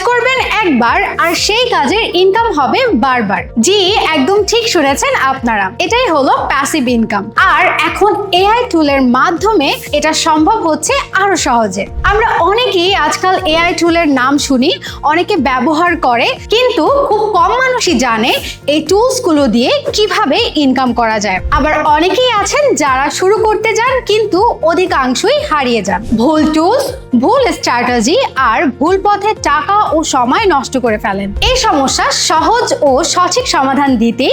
করবেন একবার আর সেই কাজের ইনকাম হবে বারবার। জি, একদম ঠিক শুনেছেন আপনারা। এটাই হলো প্যাসিভ ইনকাম আর এখন এআই টুলের মাধ্যমে এটা সম্ভব হচ্ছে আরও সহজে। আমরা অনেকেই আজকাল এআই টুলের নাম শুনি, অনেকে ব্যবহার করে, কিন্তু খুব কম মানুষই জানে এই টুলসগুলো দিয়ে কীভাবে ইনকাম করা যায়। আবার অনেকেই আছেন যারা শুরু করতে যান, কিন্তু অধিকাংশই হারিয়ে যান। ভুল টুলস ভুল স্ট্র্যাটেজি আর ভুল পথে টাকা ও সময় নষ্ট করে ফেলেন। এই সমস্যা সহজ ও সঠিক সমাধান দিতে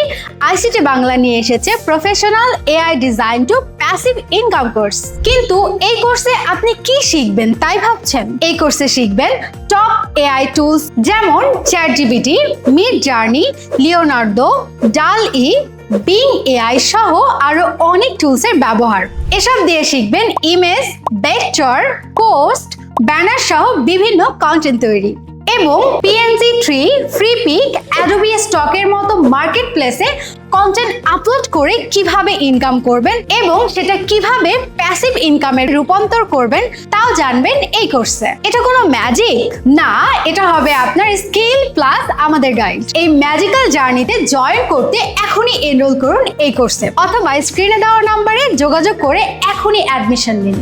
আইসিটি বাংলা নিয়ে এসেছে professional AI design to passive income course কিন্তু এই কোর্সে আপনি কি শিখবেন তাই ভাবছেন? এই কোর্সে শিখবেন টপ এআই টুলস যেমন chat GPT Midjourney Leonardo Dall E Bing AI সহ আরও অনেক টুলসের ব্যবহার। এসব দিয়ে শিখবেন ইমেজ ভেক্টর পোস্ট ব্যানার সহ বিভিন্ন কন্টেন্ট তৈরি। এবং PNG three Freepik Adobe স্টকের মতো মার্কেট প্লেসে কন্টেন্ট আপলোড করে কীভাবে ইনকাম করবেন এবং সেটা কীভাবে প্যাসিভ ইনকামে রূপান্তর করবেন তাও জানবেন এই কোর্সে এটা কোনো ম্যাজিক না, এটা হবে আপনার স্কিল প্লাস আমাদের গাইড এই ম্যাজিক্যাল জার্নিতে জয়েন করতে এখনই এনরোল করুন এই কোর্সে অথবা স্ক্রিনে দেওয়া নাম্বারে যোগাযোগ করে এখনই অ্যাডমিশন নিন।